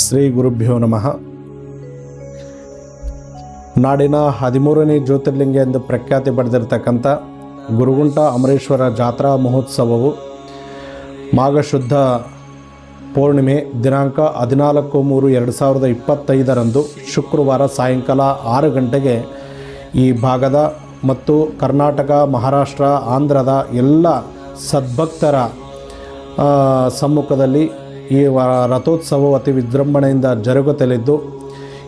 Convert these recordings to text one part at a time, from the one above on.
ಶ್ರೀ ಗುರುಭ್ಯೋ ನಮಃ. ನಾಡಿನ ಹದಿಮೂರನೇ ಜ್ಯೋತಿರ್ಲಿಂಗ ಎಂದು ಪ್ರಖ್ಯಾತಿ ಪಡೆದಿರತಕ್ಕಂಥ ಗುರುಗುಂಟ ಅಮರೇಶ್ವರ ಜಾತ್ರಾ ಮಹೋತ್ಸವವು ಮಾಘಶುದ್ಧ ಪೂರ್ಣಿಮೆ ದಿನಾಂಕ ಹದಿನಾಲ್ಕು ಮೂರು ಎರಡು ಸಾವಿರದ ಇಪ್ಪತ್ತೈದರಂದು ಶುಕ್ರವಾರ ಸಾಯಂಕಾಲ ಆರು ಗಂಟೆಗೆ ಈ ಭಾಗದ ಮತ್ತು ಕರ್ನಾಟಕ, ಮಹಾರಾಷ್ಟ್ರ, ಆಂಧ್ರದ ಎಲ್ಲ ಸದ್ಭಕ್ತರ ಸಮ್ಮುಖದಲ್ಲಿ ಈ ರಥೋತ್ಸವವು ಅತಿ ವಿಜೃಂಭಣೆಯಿಂದ ಜರುಗುತ್ತಲಿದ್ದು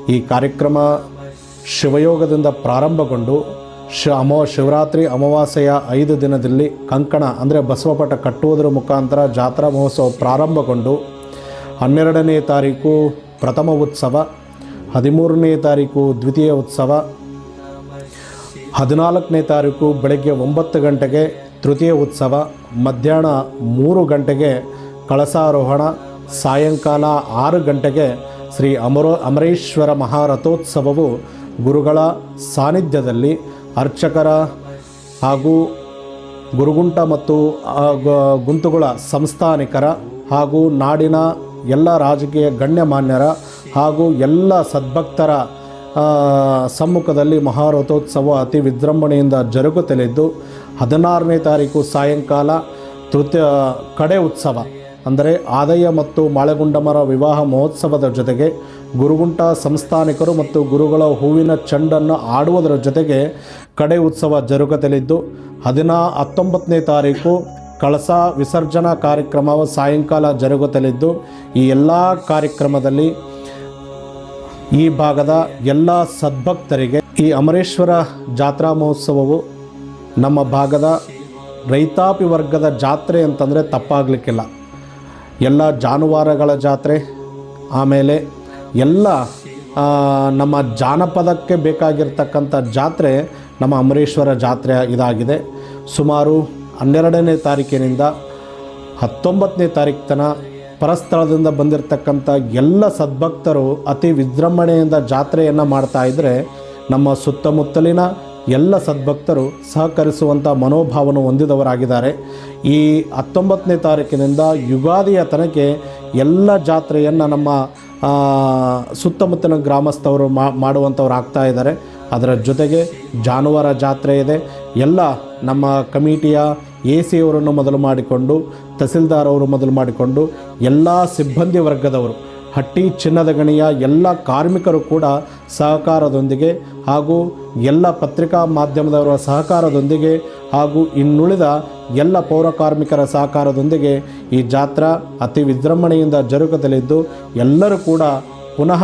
ಈ ಕಾರ್ಯಕ್ರಮ ಶಿವಯೋಗದಿಂದ ಪ್ರಾರಂಭಗೊಂಡು, ಶ, ಅಮೋ, ಶಿವರಾತ್ರಿ ಅಮಾವಾಸ್ಯೆಯ ಐದು ದಿನದಲ್ಲಿ ಕಂಕಣ ಅಂದರೆ ಬಸವಪಟ ಕಟ್ಟುವುದರ ಮುಖಾಂತರ ಜಾತ್ರಾ ಮಹೋತ್ಸವ ಪ್ರಾರಂಭಗೊಂಡು, ಹನ್ನೆರಡನೇ ತಾರೀಕು ಪ್ರಥಮ ಉತ್ಸವ, ಹದಿಮೂರನೇ ತಾರೀಕು ದ್ವಿತೀಯ ಉತ್ಸವ, ಹದಿನಾಲ್ಕನೇ ತಾರೀಕು ಬೆಳಗ್ಗೆ ಒಂಬತ್ತು ಗಂಟೆಗೆ ತೃತೀಯ ಉತ್ಸವ, ಮಧ್ಯಾಹ್ನ ಮೂರು ಗಂಟೆಗೆ ಕಳಸಾರೋಹಣ ಸಾಯಂಕಾಲ ಆರು ಗಂಟೆಗೆ ಶ್ರೀ ಅಮರೋ ಅಮರೇಶ್ವರ ಮಹಾರಥೋತ್ಸವವು ಗುರುಗಳ ಸಾನ್ನಿಧ್ಯದಲ್ಲಿ ಅರ್ಚಕರ ಹಾಗೂ ಗುರುಗುಂಟ ಮತ್ತು ಗುಂತುಗಳ ಸಂಸ್ಥಾನಿಕರ ಹಾಗೂ ನಾಡಿನ ಎಲ್ಲ ರಾಜಕೀಯ ಗಣ್ಯಮಾನ್ಯರ ಹಾಗೂ ಎಲ್ಲ ಸದ್ಭಕ್ತರ ಸಮ್ಮುಖದಲ್ಲಿ ಮಹಾರಥೋತ್ಸವ ಅತಿ ವಿಜೃಂಭಣೆಯಿಂದ ಜರುಗುತ್ತಲಿದ್ದು, ಹದಿನಾರನೇ ತಾರೀಕು ಸಾಯಂಕಾಲ ತೃತೀಯ ಕಡೆ ಉತ್ಸವ. ಅಂದರೆ ಆದಯ್ಯ ಮತ್ತು ಮಾಳೆಗುಂಡಮರ ವಿವಾಹ ಮಹೋತ್ಸವದ ಜೊತೆಗೆ ಗುರುಗುಂಟ ಸಂಸ್ಥಾನಿಕರು ಮತ್ತು ಗುರುಗಳ ಹೂವಿನ ಚೆಂಡನ್ನು ಆಡುವುದರ ಜೊತೆಗೆ ಕಡೆ ಉತ್ಸವ ಜರುಗಲಿದ್ದು ಹದಿನಾ ಹತ್ತೊಂಬತ್ತನೇ ತಾರೀಕು ಕಳಸ ವಿಸರ್ಜನಾ ಕಾರ್ಯಕ್ರಮ ಸಾಯಂಕಾಲ ಜರುಗುತ್ತಲಿದ್ದು ಈ ಎಲ್ಲ ಕಾರ್ಯಕ್ರಮದಲ್ಲಿ ಈ ಭಾಗದ ಎಲ್ಲ ಸದ್ಭಕ್ತರಿಗೆ ಈ ಅಮರೇಶ್ವರ ಜಾತ್ರಾ ಮಹೋತ್ಸವವು ನಮ್ಮ ಭಾಗದ ರೈತಾಪಿ ವರ್ಗದ ಜಾತ್ರೆ ಅಂತಂದರೆ ತಪ್ಪಾಗಲಿಕ್ಕಿಲ್ಲ. ಎಲ್ಲ ಜಾನುವಾರುಗಳ ಜಾತ್ರೆ, ಆಮೇಲೆ ಎಲ್ಲ ನಮ್ಮ ಜಾನಪದಕ್ಕೆ ಬೇಕಾಗಿರ್ತಕ್ಕಂಥ ಜಾತ್ರೆ ನಮ್ಮ ಅಮರೇಶ್ವರ ಜಾತ್ರೆ ಇದಾಗಿದೆ. ಸುಮಾರು ಹನ್ನೆರಡನೇ ತಾರೀಕಿನಿಂದ ಹತ್ತೊಂಬತ್ತನೇ ತಾರೀಕು ತನ ಪರಸ್ಥಳದಿಂದ ಬಂದಿರತಕ್ಕಂಥ ಎಲ್ಲ ಸದ್ಭಕ್ತರು ಅತಿ ವಿಜೃಂಭಣೆಯಿಂದ ಜಾತ್ರೆಯನ್ನು ಮಾಡ್ತಾ ಇದ್ದರೆ ನಮ್ಮ ಸುತ್ತಮುತ್ತಲಿನ ಎಲ್ಲ ಸದ್ಭಕ್ತರು ಸಹಕರಿಸುವಂಥ ಮನೋಭಾವನ ಹೊಂದಿದವರಾಗಿದ್ದಾರೆ. ಈ ಹತ್ತೊಂಬತ್ತನೇ ತಾರೀಕಿನಿಂದ ಯುಗಾದಿಯ ತನಕ ಎಲ್ಲ ಜಾತ್ರೆಯನ್ನು ನಮ್ಮ ಸುತ್ತಮುತ್ತಲಿನ ಗ್ರಾಮಸ್ಥವರು ಮಾಡುವಂಥವ್ರು ಆಗ್ತಾ ಇದ್ದಾರೆ. ಅದರ ಜೊತೆಗೆ ಜಾನುವಾರ ಜಾತ್ರೆ ಇದೆ. ಎಲ್ಲ ನಮ್ಮ ಕಮಿಟಿಯ ಎ ಸಿ ಅವರನ್ನು ಮೊದಲು ಮಾಡಿಕೊಂಡು, ತಹಸೀಲ್ದಾರ್ ಅವರು ಮೊದಲು ಮಾಡಿಕೊಂಡು, ಎಲ್ಲ ಸಿಬ್ಬಂದಿ ವರ್ಗದವರು ಹಟ್ಟಿ ಚಿನ್ನದ ಗಣಿಯ ಎಲ್ಲ ಕಾರ್ಮಿಕರು ಕೂಡ ಸಹಕಾರದೊಂದಿಗೆ ಹಾಗೂ ಎಲ್ಲ ಪತ್ರಿಕಾ ಮಾಧ್ಯಮದವರ ಸಹಕಾರದೊಂದಿಗೆ ಹಾಗೂ ಇನ್ನುಳಿದ ಎಲ್ಲ ಪೌರ ಕಾರ್ಮಿಕರ ಸಹಕಾರದೊಂದಿಗೆ ಈ ಜಾತ್ರಾ ಅತಿ ವಿಜೃಂಭಣೆಯಿಂದ ಜರುಗದಲಿದ್ದು ಎಲ್ಲರೂ ಕೂಡ ಪುನಃ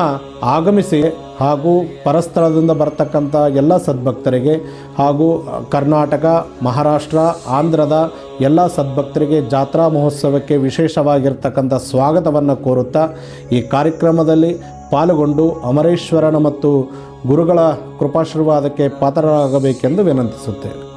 ಆಗಮಿಸಿ ಹಾಗೂ ಪರಸ್ಥಳದಿಂದ ಬರತಕ್ಕಂಥ ಎಲ್ಲ ಸದ್ಭಕ್ತರಿಗೆ ಹಾಗೂ ಕರ್ನಾಟಕ, ಮಹಾರಾಷ್ಟ್ರ, ಆಂಧ್ರದ ಎಲ್ಲ ಸದ್ಭಕ್ತರಿಗೆ ಜಾತ್ರಾ ಮಹೋತ್ಸವಕ್ಕೆ ವಿಶೇಷವಾಗಿರ್ತಕ್ಕಂಥ ಸ್ವಾಗತವನ್ನು ಕೋರುತ್ತಾ ಈ ಕಾರ್ಯಕ್ರಮದಲ್ಲಿ ಪಾಲ್ಗೊಂಡು ಅಮರೇಶ್ವರನ ಮತ್ತು ಗುರುಗಳ ಕೃಪಾಶೀರ್ವಾದಕ್ಕೆ ಪಾತ್ರರಾಗಬೇಕೆಂದು ವಿನಂತಿಸುತ್ತೇನೆ.